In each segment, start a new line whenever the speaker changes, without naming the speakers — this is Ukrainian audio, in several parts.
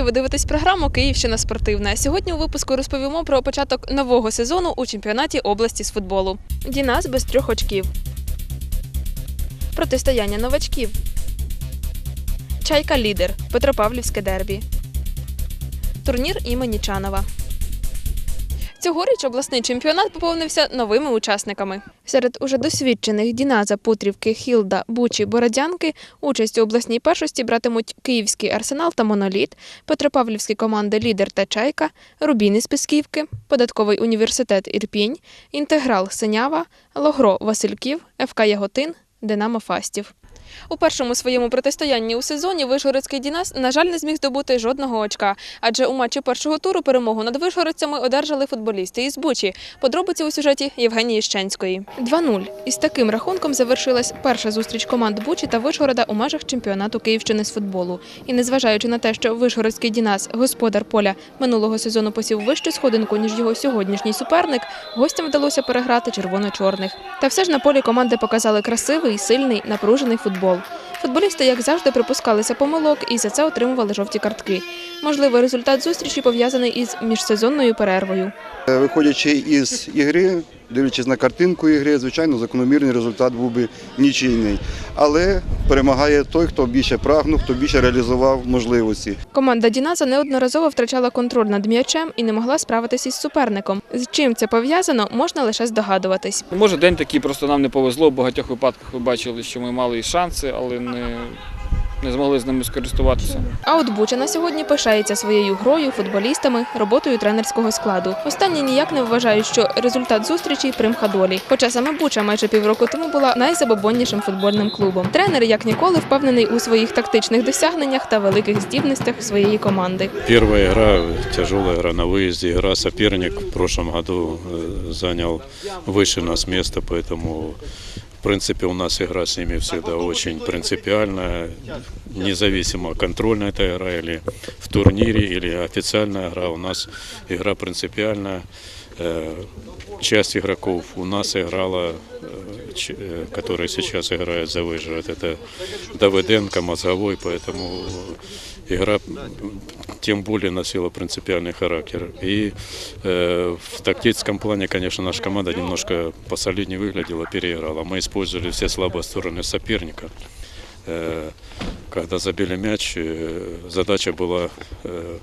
Вітаю! Ви дивитесь програму Київщина спортивна. Сьогодні у випуску розповімо про початок нового сезону у чемпіонаті області з футболу. Дінас без трьох очків. Протистояння новачків. Чайка лідер. Петропавлівське дербі. Турнір імені Чанова. Цьогоріч обласний чемпіонат поповнився новими учасниками. Серед уже досвідчених Діназа, Путрівки, Хілда, Бучі, Бородянки участь у обласній першості братимуть Київський арсенал та Моноліт, Петропавлівські команди Лідер та Чайка, Рубін із Песківки, Податковий університет Ірпінь, Інтеграл Синява, Логро Васильків, ФК Яготин, Динамо Фастів. У першому своєму протистоянні у сезоні Вишгородський Дінас, на жаль, не зміг здобути жодного очка, адже у матчі першого туру перемогу над вишгородцями одержали футболісти із Бучі. Подробиці у сюжеті Євгенії Щенської. 2-0. Із таким рахунком завершилась перша зустріч команд Бучі та Вишгорода у межах чемпіонату Київщини з футболу. І незважаючи на те, що Вишгородський Дінас, господар поля, минулого сезону посів вищу сходинку, ніж його сьогоднішній суперник, гостям вдалося переграти червоно-чорних. Та все ж на полі команди показали красивий, сильний, напружений футбол. Футболісти, як завжди, припускалися помилок і за це отримували жовті картки. Можливий результат зустрічі пов'язаний із міжсезонною перервою.
Е, Виходячи із ігри, дивлячись на картинку ігри, звичайно, закономірний результат був би нічийний. Але перемагає той, хто більше прагнув, хто більше реалізував можливості.
Команда Діназа неодноразово втрачала контроль над м'ячем і не могла справитися із суперником. З чим це пов'язано, можна лише здогадуватись.
Може, день такий просто нам не повезло. В багатьох випадках ви бачили, що ми мали і шанси, але не, не змогли з ними скористуватися.
А от Буча на сьогодні пишається своєю грою, футболістами, роботою тренерського складу. Останні ніяк не вважають, що результат зустрічі примха долі. Хоча саме Буча майже півроку тому була найзабобоннішим футбольним клубом. Тренер, як ніколи, впевнений у своїх тактичних досягненнях та великих здібностях своєї команди.
Первая игра, тяжелая игра на выезде. Игра соперник в прошлом году э, занял выше нас место, поэтому в принципе у нас игра с ними всегда очень принципиальная, независимо контрольная эта игра или в турнире, или официальная игра, у нас игра принципиальная. Э, Часть игроков у нас играла, э, ч- э, которые сейчас играют за выживет, это Давыденко, Мозговой, поэтому игра тем более носила принципиальный характер. И э, в тактическом плане, конечно, наша команда немножко посолиднее выглядела, переиграла. Мы использовали все слабые стороны соперника. Э, когда забили мяч, э, задача была э,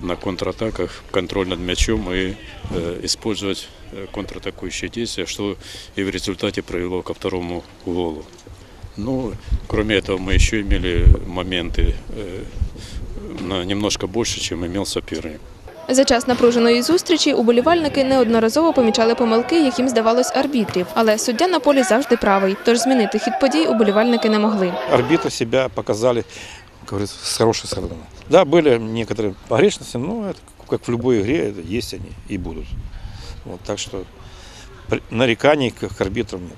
на контратаках контроль над мячом и э, использовать э, контратакующие действия, что и в результате привело ко второму голу. Ну, кроме этого, мы еще имели моменты э, на немножко больше, чем имел соперник.
За час напруженої зустрічі уболівальники неодноразово помічали помилки, яким здавалось арбітрів. Але суддя на полі завжди правий, тож змінити хід подій уболівальники не могли.
арбитры себя показали, как говорится, с хорошей стороны. Да, были некоторые погрешности, но это как в любой игре, это есть они и будут. Вот, так что при- нареканий к, к арбитрам нет.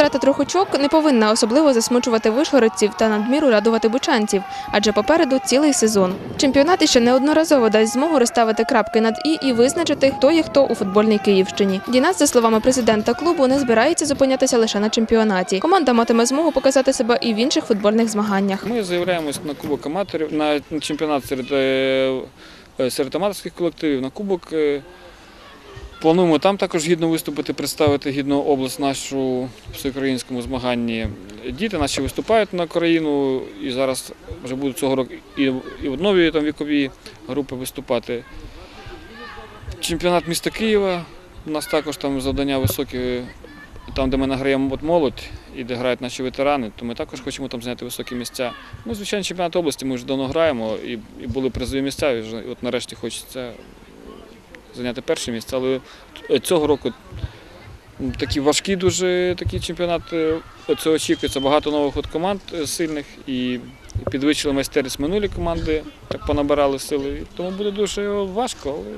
Втрата трьох очок не повинна особливо засмучувати вишгородців та надміру радувати бучанців, адже попереду цілий сезон. Чемпіонат іще неодноразово дасть змогу розставити крапки над і і визначити, хто є хто у футбольній Київщині. Дінас, за словами президента клубу, не збирається зупинятися лише на чемпіонаті. Команда матиме змогу показати себе і в інших футбольних змаганнях.
Ми заявляємось на Кубок аматорів, на на чемпіонат серед, е, е, серед аматорських колективів, на Кубок. Плануємо там також гідно виступити, представити гідно область нашу в всеукраїнському змаганні. Діти наші виступають на країну і зараз вже будуть цього року і, в нові там вікові групи виступати. Чемпіонат міста Києва. У нас також там завдання високі, там, де ми награємо молодь і де грають наші ветерани, то ми також хочемо там зайняти високі місця. Ну, звичайно, чемпіонат області ми вже давно граємо і, і були призові місця. І вже, от нарешті хочеться зайняти перше місце. Але цього року такі важкі дуже такі чемпіонати. Це очікується багато нових от команд е, сильних і підвищили майстерність минулі команди, так понабирали сили. Тому буде дуже важко, але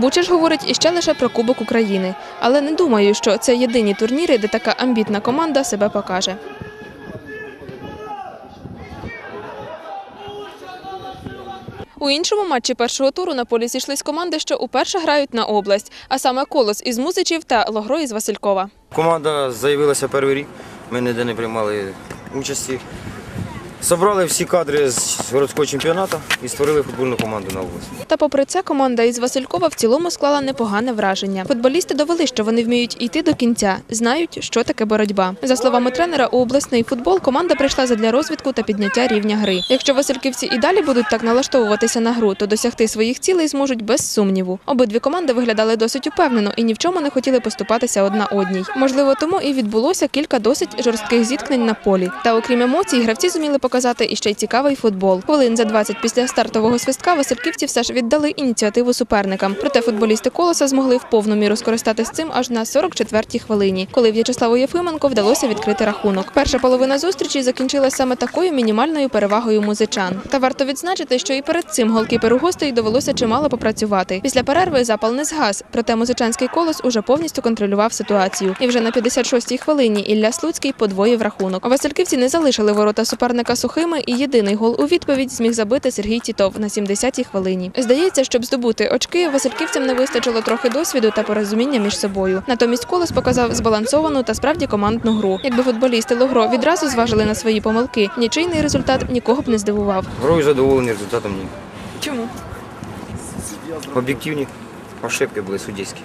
Бучаш говорить іще лише про Кубок України, але не думаю, що це єдині турніри, де така амбітна команда себе покаже. У іншому матчі першого туру на полі зійшлись команди, що уперше грають на область, а саме Колос із Музичів та Логро із Василькова.
Команда заявилася перший рік. Ми ніде не приймали участі. Собрали всі кадри з городського чемпіонату і створили футбольну команду на область.
Та попри це команда із Василькова в цілому склала непогане враження. Футболісти довели, що вони вміють йти до кінця, знають, що таке боротьба. За словами тренера, у обласний футбол команда прийшла задля розвитку та підняття рівня гри. Якщо васильківці і далі будуть так налаштовуватися на гру, то досягти своїх цілей зможуть без сумніву. Обидві команди виглядали досить упевнено і ні в чому не хотіли поступатися одна одній. Можливо, тому і відбулося кілька досить жорстких зіткнень на полі. Та окрім емоцій, гравці зуміли показати і ще й цікавий футбол. Хвилин за 20 після стартового свистка васильківці все ж віддали ініціативу суперникам. Проте футболісти колоса змогли в повну міру скористатись цим аж на 44-й хвилині, коли В'ячеславу Єфименко вдалося відкрити рахунок. Перша половина зустрічі закінчилася саме такою мінімальною перевагою музичан. Та варто відзначити, що і перед цим голкіперу гостей довелося чимало попрацювати. Після перерви запал не згас, проте музичанський колос уже повністю контролював ситуацію. І вже на 56-й хвилині Ілля Слуцький подвоїв рахунок. Васильківці не залишили ворота суперника сухими, і єдиний гол у відповідь зміг забити Сергій Тітов на 70-й хвилині. Здається, щоб здобути очки, васильківцям не вистачило трохи досвіду та порозуміння між собою. Натомість колос показав збалансовану та справді командну гру. Якби футболісти Логро відразу зважили на свої помилки, нічийний результат нікого б не здивував.
Грою задоволені результатом ні.
Чому?
Об'єктивні ошибки були суддівські.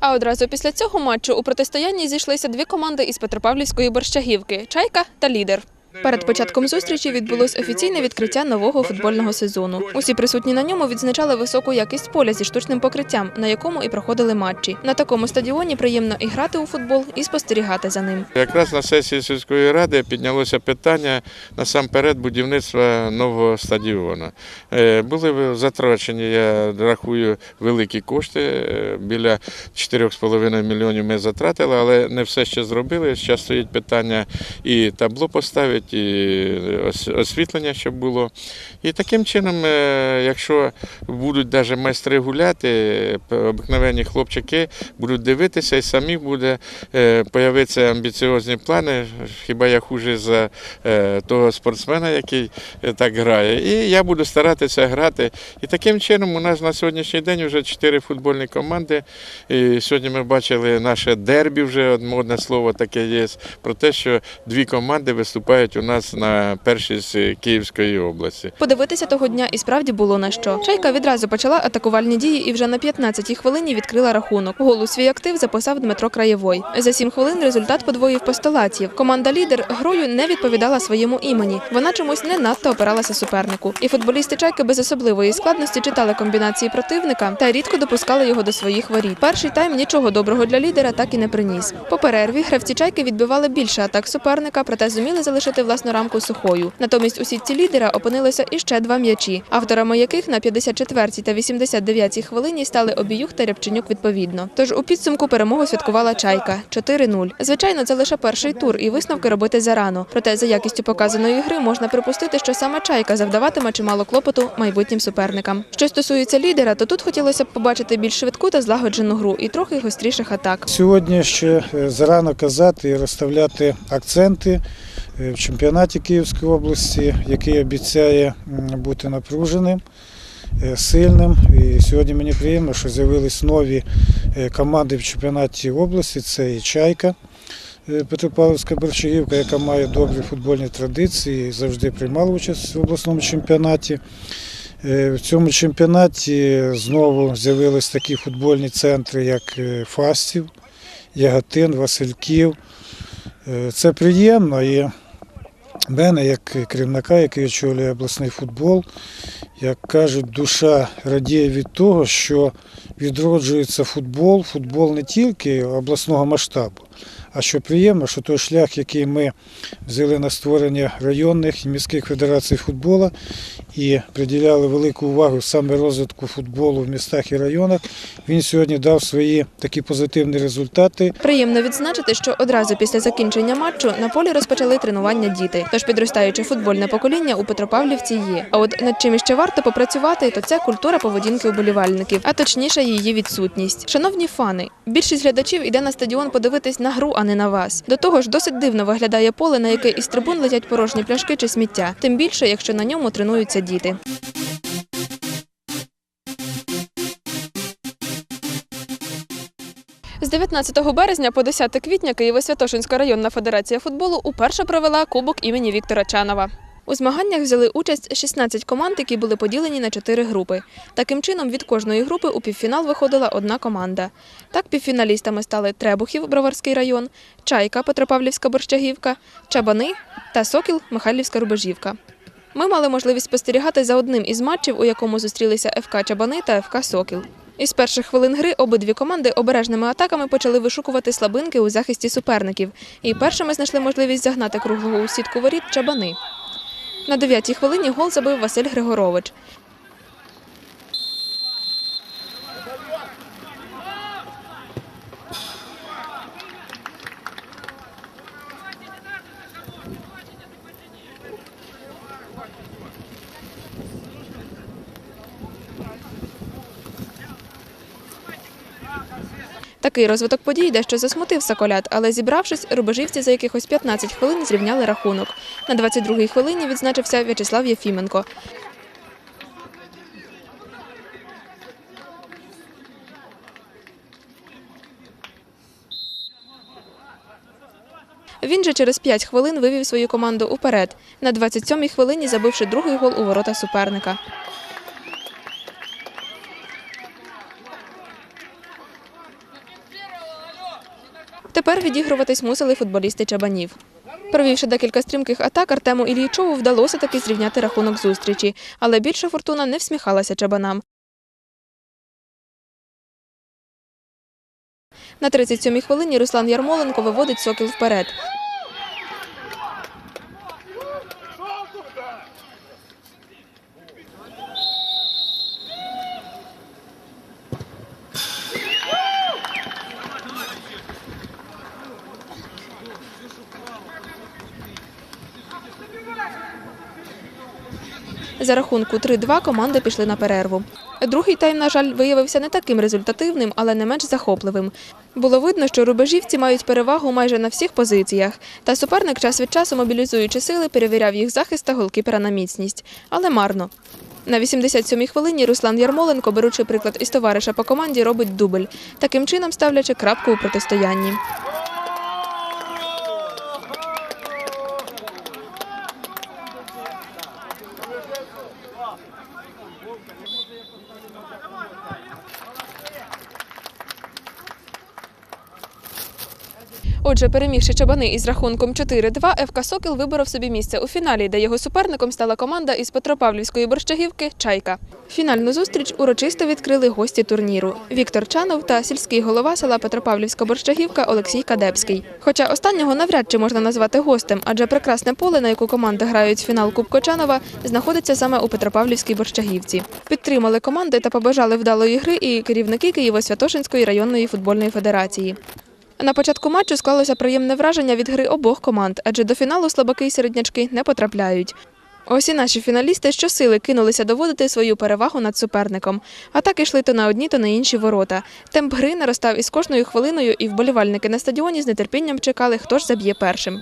А одразу після цього матчу у протистоянні зійшлися дві команди із Петропавлівської борщагівки Чайка та Лідер. Перед початком зустрічі відбулось офіційне відкриття нового футбольного сезону. Усі присутні на ньому відзначали високу якість поля зі штучним покриттям, на якому і проходили матчі. На такому стадіоні приємно і грати у футбол, і спостерігати за ним.
Якраз на сесії сільської ради піднялося питання насамперед будівництва нового стадіону. Е, Були затрачені, я рахую, великі кошти. е, Біля 4,5 мільйонів ми затратили, але не все ще зробили. Зараз стоїть питання і табло поставити, і освітлення, щоб було. І таким чином, е, якщо будуть навіть майстри гуляти, обикновені хлопчики будуть дивитися і самі буде е, появитися амбіціозні плани, хіба я хуже за е, того спортсмена, який так грає. І я буду старатися грати. І таким чином у нас на сьогоднішній день вже чотири футбольні команди. І сьогодні ми бачили наше дербі, вже модне слово таке є, про те, що дві команди виступають у нас на першість Київської області.
Подивитися того дня і справді було на що. Чайка відразу почала атакувальні дії і вже на 15-й хвилині відкрила рахунок. Гол у свій актив записав Дмитро Краєвой. За 7 хвилин результат подвоїв постолатів. Команда лідер грою не відповідала своєму імені. Вона чомусь не надто опиралася супернику. І футболісти чайки без особливої складності читали комбінації противника та рідко допускали його до своїх воріт. Перший тайм нічого доброго для лідера так і не приніс. По перерві гравці чайки відбивали більше атак суперника, проте зуміли залишити власну рамку сухою. Натомість у сітці лідера опинилося іще два м'ячі, авторами яких на 54-й та 89-й хвилині стали Обіюх та Рябченюк відповідно. Тож у підсумку перемогу святкувала чайка 4-0. Звичайно, це лише перший тур, і висновки робити зарано. Проте за якістю показаної гри можна припустити, що саме чайка завдаватиме чимало клопоту майбутнім суперникам. Що стосується лідера, то тут хотілося б побачити більш швидку та злагоджену гру і трохи гостріших атак.
Сьогодні ще е, зарано казати і розставляти акценти в чемпіонаті Київської області, який обіцяє бути напруженим, е, сильним. І сьогодні мені приємно, що з'явились нові е, команди в чемпіонаті області. Це і Чайка. е, Петропавлівська Борчагівка, яка має добрі футбольні традиції, завжди приймала участь в обласному чемпіонаті. Е, В цьому чемпіонаті знову з'явились такі футбольні центри, як е, Фастів, Яготин, Васильків. Е, Це приємно. І мене, як керівника, який очолює обласний футбол, як кажуть, душа радіє від того, що відроджується футбол, футбол не тільки обласного масштабу, а що приємно, що той шлях, який ми взяли на створення районних і міських федерацій футболу і приділяли велику увагу саме розвитку футболу в містах і районах, він сьогодні дав свої такі позитивні результати.
Приємно відзначити, що одразу після закінчення матчу на полі розпочали тренування діти. Тож підростаюче футбольне покоління у Петропавлівці є. А от над чим іще варто попрацювати, то це культура поведінки уболівальників, а точніше її відсутність. Шановні фани, більшість глядачів іде на стадіон подивитись на гру, а не на вас. До того ж, досить дивно виглядає поле, на яке із трибун летять порожні пляшки чи сміття. Тим більше, якщо на ньому тренуються діти. З 19 березня по 10 квітня Києво-Святошинська районна федерація футболу уперше провела кубок імені Віктора Чанова. У змаганнях взяли участь 16 команд, які були поділені на чотири групи. Таким чином, від кожної групи у півфінал виходила одна команда. Так півфіналістами стали Требухів, Броварський район, Чайка, Петропавлівська Борщагівка, Чабани та Сокіл, Михайлівська Рубежівка. Ми мали можливість спостерігати за одним із матчів, у якому зустрілися ФК Чабани та ФК Сокіл. Із перших хвилин гри обидві команди обережними атаками почали вишукувати слабинки у захисті суперників, і першими знайшли можливість загнати круглого у сітку воріт Чабани. На дев'ятій хвилині гол забив Василь Григорович. Такий розвиток подій дещо засмутив Соколят, але зібравшись, рубежівці за якихось 15 хвилин зрівняли рахунок. На 22-й хвилині відзначився В'ячеслав Єфіменко. Він же через 5 хвилин вивів свою команду уперед, на 27-й хвилині забивши другий гол у ворота суперника. Тепер відігруватись мусили футболісти Чабанів. Провівши декілька стрімких атак, Артему Ілійчову вдалося таки зрівняти рахунок зустрічі, але більше фортуна не всміхалася Чабанам. На 37-й хвилині Руслан Ярмоленко виводить сокіл вперед. За рахунку 3-2 команди пішли на перерву. Другий тайм, на жаль, виявився не таким результативним, але не менш захопливим. Було видно, що рубежівці мають перевагу майже на всіх позиціях. Та суперник час від часу, мобілізуючи сили, перевіряв їх захист та голкіпера на міцність. Але марно. На 87-й хвилині Руслан Ярмоленко, беручи приклад із товариша по команді, робить дубль, таким чином ставлячи крапку у протистоянні. Отже, перемігши чабани із рахунком 4-2, ФК Сокіл виборов собі місце у фіналі, де його суперником стала команда із Петропавлівської борщагівки Чайка. Фінальну зустріч урочисто відкрили гості турніру Віктор Чанов та сільський голова села Петропавлівська борщагівка Олексій Кадебський. Хоча останнього навряд чи можна назвати гостем, адже прекрасне поле, на яку команди грають фінал Кубка Чанова, знаходиться саме у Петропавлівській борщагівці. Підтримали команди та побажали вдалої гри і керівники Києво-Святошинської районної футбольної федерації. На початку матчу склалося приємне враження від гри обох команд, адже до фіналу слабаки й середнячки не потрапляють. Ось і наші фіналісти щосили кинулися доводити свою перевагу над суперником. Атаки йшли то на одні, то на інші ворота. Темп гри наростав із кожною хвилиною, і вболівальники на стадіоні з нетерпінням чекали, хто ж заб'є першим.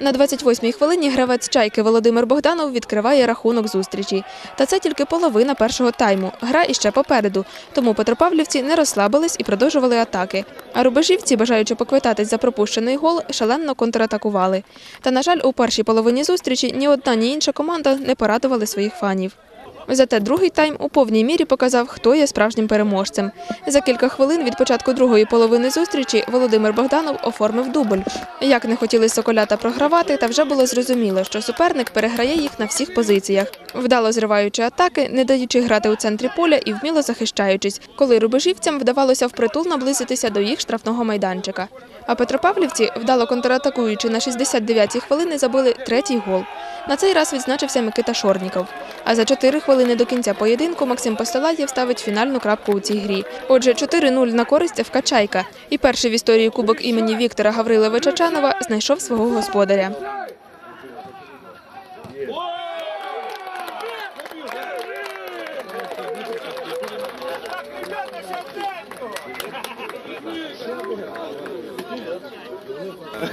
На 28-й хвилині гравець чайки Володимир Богданов відкриває рахунок зустрічі. Та це тільки половина першого тайму. Гра іще попереду. Тому Петропавлівці не розслабились і продовжували атаки. А рубежівці, бажаючи поквитатись за пропущений гол, шалено контратакували. Та, на жаль, у першій половині зустрічі ні одна, ні інша команда не порадували своїх фанів. Зате другий тайм у повній мірі показав, хто є справжнім переможцем. За кілька хвилин від початку другої половини зустрічі Володимир Богданов оформив дубль. Як не хотіли соколята програвати, та вже було зрозуміло, що суперник переграє їх на всіх позиціях, вдало зриваючи атаки, не даючи грати у центрі поля і вміло захищаючись, коли рубежівцям вдавалося впритул наблизитися до їх штрафного майданчика. А Петропавлівці, вдало контратакуючи на 69-й хвилини, забили третій гол. На цей раз відзначився Микита Шорніков. А за 4 хвилини до кінця поєдинку Максим Постолаєв ставить фінальну крапку у цій грі. Отже, 4-0 на користь ФК «Чайка». І перший в історії кубок імені Віктора Гавриловича Чанова знайшов свого господаря.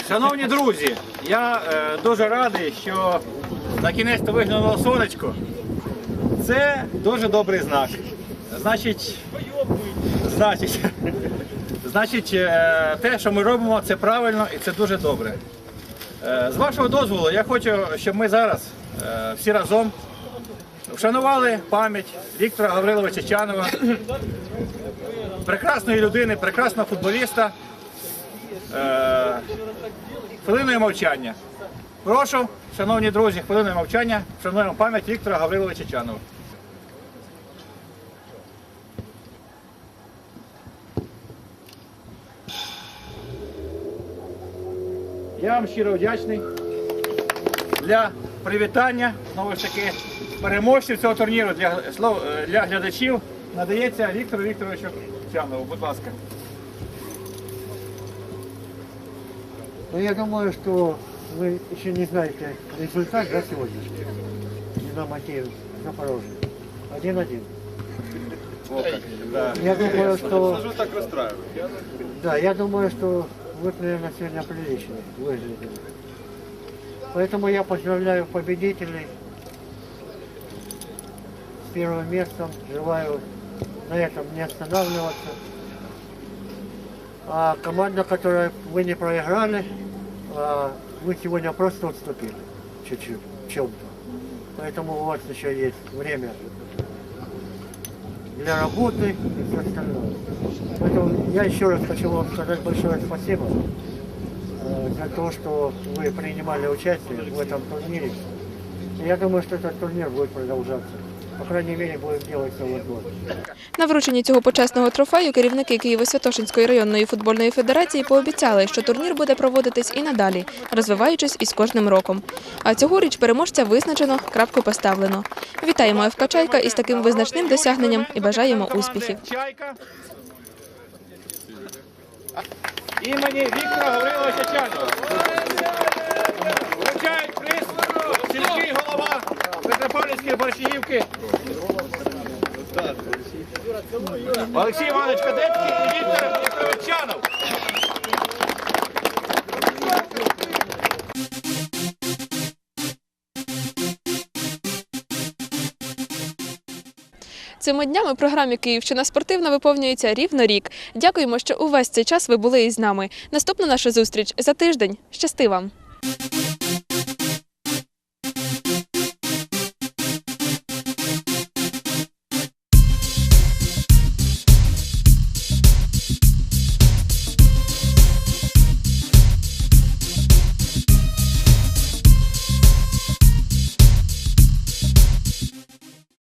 Шановні друзі, я е, дуже радий, що на кінець то виглянуло сонечко. Це дуже добрий знак. Значить, значить, значить, е, те, що ми робимо, це правильно і це дуже добре. Е, з вашого дозволу, я хочу, щоб ми зараз е, всі разом вшанували пам'ять Віктора Гавриловича Чанова, прекрасної людини, прекрасного футболіста. Хвилиною мовчання. Прошу, шановні друзі, хвилиною мовчання, вшануємо пам'ять Віктора Гавриловича Чанова. Я вам щиро вдячний для привітання, знову ж таки, переможців цього турніру для, слов- е, для глядачів надається Віктору Вікторовичу Чанову. Будь ласка.
Но я думаю, что вы еще не знаете результат за сегодняшний. Динамо Киев, Запорожье. Один-один.
Да.
Я думаю, что... Да, я думаю, что вы, наверное, сегодня прилично выглядели. Поэтому я поздравляю победителей с первым местом. Желаю на этом не останавливаться. А команда, которая вы не проиграли, а, вы сегодня просто отступили чуть-чуть в чем-то. Поэтому у вас еще есть время для работы и все остальное. Поэтому я еще раз хочу вам сказать большое спасибо э, за то, что вы принимали участие в этом турнире. И я думаю, что этот турнир будет продолжаться. По крайней мере, будем делать целый год.
На врученні цього почесного трофею керівники Києво-Святошинської районної футбольної федерації пообіцяли, що турнір буде проводитись і надалі, розвиваючись із кожним роком. А цьогоріч переможця визначено, крапку поставлено. Вітаємо ФК «Чайка» із таким визначним досягненням і бажаємо успіхів.
Чайка. Імені Віктора Гавриловича Чанова. Вручають приз сільський голова Петропавлівської Борщаївки. Олексій Іванович Кадетський і Віктор Вікторович
Цими днями програмі Київщина спортивна виповнюється рівно рік. Дякуємо, що увесь цей час ви були із нами. Наступна наша зустріч за тиждень. Щасти вам!